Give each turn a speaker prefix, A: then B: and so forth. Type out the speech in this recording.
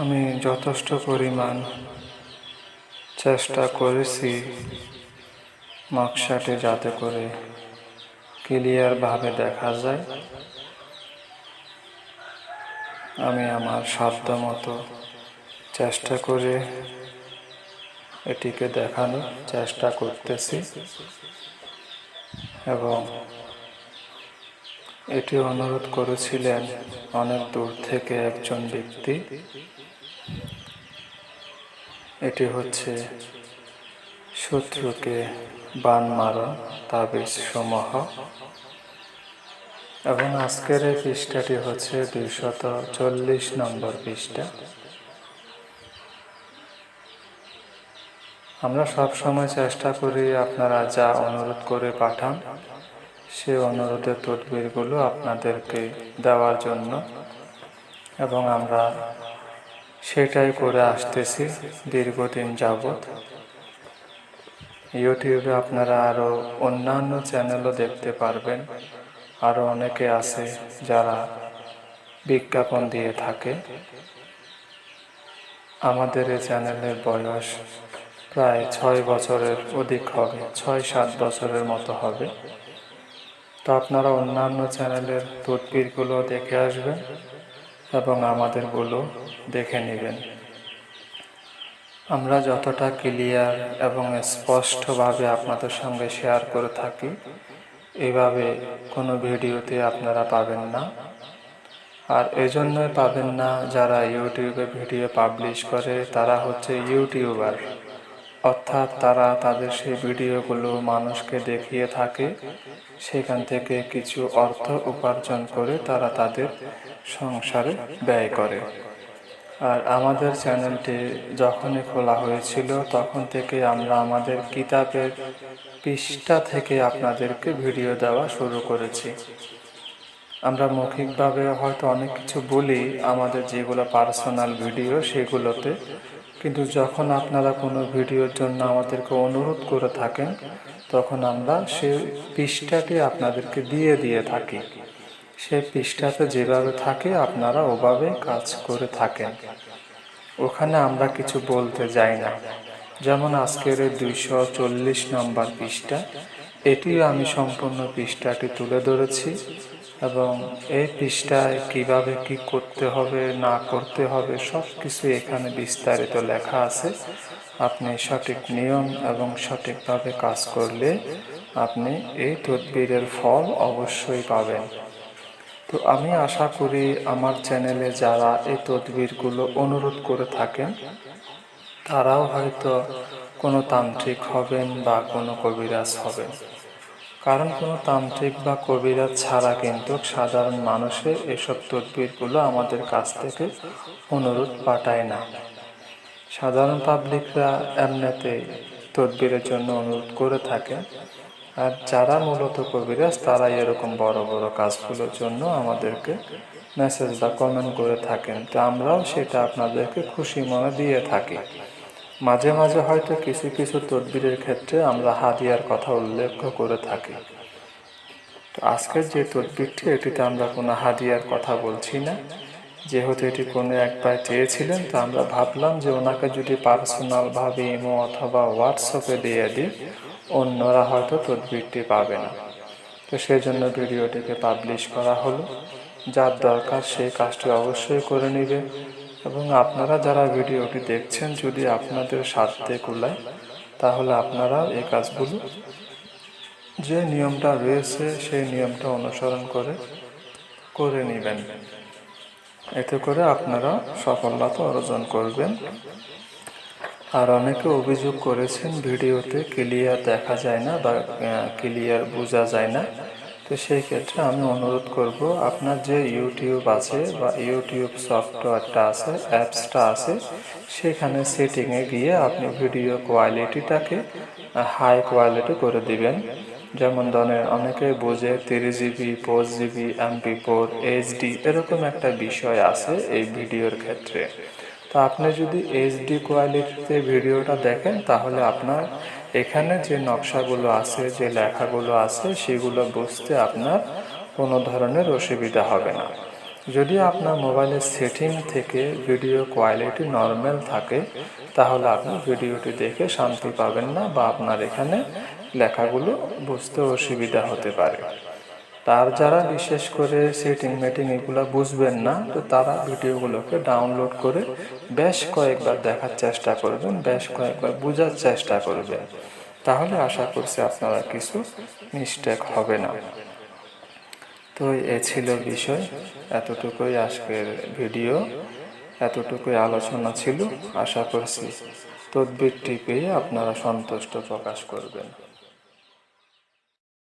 A: আমি যথেষ্ট পরিমাণ চেষ্টা করেছি নকশাটি যাতে করে ক্লিয়ারভাবে দেখা যায়। আমি আমার সাধ্য মতো চেষ্টা করে এটিকে দেখানোর চেষ্টা করতেছি এবং এটি অনুরোধ করেছিলেন অনেক দূর থেকে একজন ব্যক্তি এটি হচ্ছে শত্রুকে বান মারা তাবিজ সমূহ। এবং আজকের এই পৃষ্ঠাটি হচ্ছে দুইশত চল্লিশ নম্বর পৃষ্ঠা। আমরা সব সময় চেষ্টা করি আপনারা যা অনুরোধ করে পাঠান, সে অনুরোধের তদবিরগুলো আপনাদেরকে দেওয়ার জন্য। এবং আমরা সেটাই করে আসতেছি দীর্ঘদিন যাবৎ। ইউটিউবে আপনারা আরও অন্যান্য চ্যানেলও দেখতে পারবেন। আরও অনেকে আছে যারা বিজ্ঞাপন দিয়ে থাকে। আমাদের এই চ্যানেলের বয়স প্রায় ছয় বছরের অধিক হবে, ছয় সাত বছরের মতো হবে। তো আপনারা অন্যান্য চ্যানেলের তদবিরগুলো দেখে আসবেন। এবং আমাদেরগুলো দেখে নেবেন। আমরা যতটা ক্লিয়ার এবং স্পষ্টভাবে আপনাদের সঙ্গে শেয়ার করে থাকি, এভাবে কোনো ভিডিওতে আপনারা পাবেন না। আর এজন্যই পাবেন না যারা ইউটিউবে ভিডিও পাবলিশ করে, তারা হচ্ছে ইউটিউবার। অর্থাৎ তারা তাদের সেই ভিডিওগুলো মানুষকে দেখিয়ে থাকে, সেখান থেকে কিছু অর্থ উপার্জন করে তারা তাদের সংসারে ব্যয় করে। আর আমাদের চ্যানেলটি যখনই খোলা হয়েছিল, তখন থেকে আমরা আমাদের কিতাবের পৃষ্ঠা থেকে আপনাদেরকে ভিডিও দেওয়া শুরু করেছি। আমরা মৌখিকভাবে হয়তো অনেক কিছু বলি, আমাদের যেগুলো পার্সোনাল ভিডিও সেগুলোতে, কিন্তু যখন আপনারা কোনো ভিডিওর জন্য আমাদেরকে অনুরোধ করে থাকেন, তখন আমরা সে পৃষ্ঠাটি আপনাদেরকে দিয়ে দিয়ে থাকি। সেই পৃষ্ঠাতে যেভাবে থাকে, আপনারা ওভাবে কাজ করে থাকেন। ওখানে আমরা কিছু বলতে যাই না। যেমন আজকের দুইশো চল্লিশ নম্বর পৃষ্ঠা, এটিও আমি সম্পূর্ণ পৃষ্ঠাটি তুলে ধরেছি এবং এই পৃষ্ঠায় কীভাবে কি করতে হবে, না করতে হবে সব কিছু এখানে বিস্তারিত লেখা আছে। আপনি সঠিক নিয়ম এবং সঠিকভাবে কাজ করলে আপনি এই তদবিরের ফল অবশ্যই পাবেন। তো আমি আশা করি আমার চ্যানেলে যারা এই তদবিরগুলো অনুরোধ করে থাকেন, তারাও হয়তো কোনো তান্ত্রিক হবেন বা কোনো কবিরাজ হবেন। কারণ কোনো তান্ত্রিক বা কবিরাজ ছাড়া কিন্তু সাধারণ মানুষের এসব তদবিরগুলো আমাদের কাছ থেকে অনুরোধ পাঠায় না। সাধারণ পাবলিকরা এমনিতেই তদবিরের জন্য অনুরোধ করে থাকে আর যারা মূলত কবিরাজ তারা এরকম বড় বড় কাজগুলোর জন্য আমাদেরকে মেসেজ বা কমেন্ট করে থাকেন। তো আমরাও সেটা আপনাদেরকে খুশি মনে দিয়ে থাকি। মাঝে মাঝে হয়তো কিছু কিছু তদবিরের ক্ষেত্রে আমরা হাদিয়ার কথা উল্লেখ করে থাকি। তো আজকের যে তদবিরটি, এটিতে আমরা কোনো হাদিয়ার কথা বলছি না। যেহেতু এটি কোনো একবার চেয়েছিলেন, তো আমরা ভাবলাম যে ওনাকে যদি পার্সোনালভাবে ইমো অথবা হোয়াটসঅ্যাপে দিয়ে দিই অন্যরা হয়তো তদবিরটি পাবে না। তো সেই জন্য ভিডিওটিকে পাবলিশ করা হলো। যার দরকার সেই কাজটি অবশ্যই করে নেবে এবং আপনারা যারা ভিডিওটি দেখছেন, যদি আপনাদের সাধ্যে কুলায়, তাহলে আপনারা এই কাজগুলো, যে নিয়মটা রয়েছে, সেই নিয়মটা অনুসরণ করে করে নেবেন। এতে করে আপনারা সফলতা অর্জন করবেন। আর অনেকে অভিযোগ করেছেন ভিডিওতে ক্লিয়ার দেখা যায় না বা ক্লিয়ার বোঝা যায় না। তো সেই ক্ষেত্রে আমি অনুরোধ করব, আপনার যে ইউটিউব আছে বা ইউটিউব সফটওয়্যারটা আছে, অ্যাপসটা আছে, সেখানে সেটিংয়ে গিয়ে আপনি ভিডিও কোয়ালিটিটাকে, হাই কোয়ালিটি করে দিবেন। যেমন ধরেন, অনেকে বোঝে তিরিশ GB four GB, MP four HD এরকম একটা বিষয় আছে এই ভিডিওর ক্ষেত্রে। তো আপনি যদি এইচডি কোয়ালিটিতে ভিডিওটা দেখেন, তাহলে আপনার এখানে যে নকশাগুলো আছে, যে লেখাগুলো আছে, সেগুলো বুঝতে আপনার কোনো ধরনের অসুবিধা হবে না। যদি আপনার মোবাইলের সেটিং থেকে ভিডিও কোয়ালিটি নর্মাল থাকে, তাহলে আপনি ভিডিওটি দেখে শান্তি পাবেন না বা আপনার এখানে লেখাগুলো বুঝতে অসুবিধা হতে পারে। তার যারা বিশেষ করে সেটিং মেটিং এগুলো বুঝবেন না, তো তারা ভিডিওগুলোকে ডাউনলোড করে বেশ কয়েকবার দেখার চেষ্টা করবেন, বেশ কয়েকবার বোঝার চেষ্টা করবেন। তাহলে আশা করছি আপনারা কিছু মিস্টেক হবে না। তো এ ছিল বিষয়, এতটুকুই আজকের ভিডিও এতটুকুই আলোচনা ছিল, আশা করছি তদবিরটি পেয়ে আপনারা সন্তুষ্ট প্রকাশ করবেন।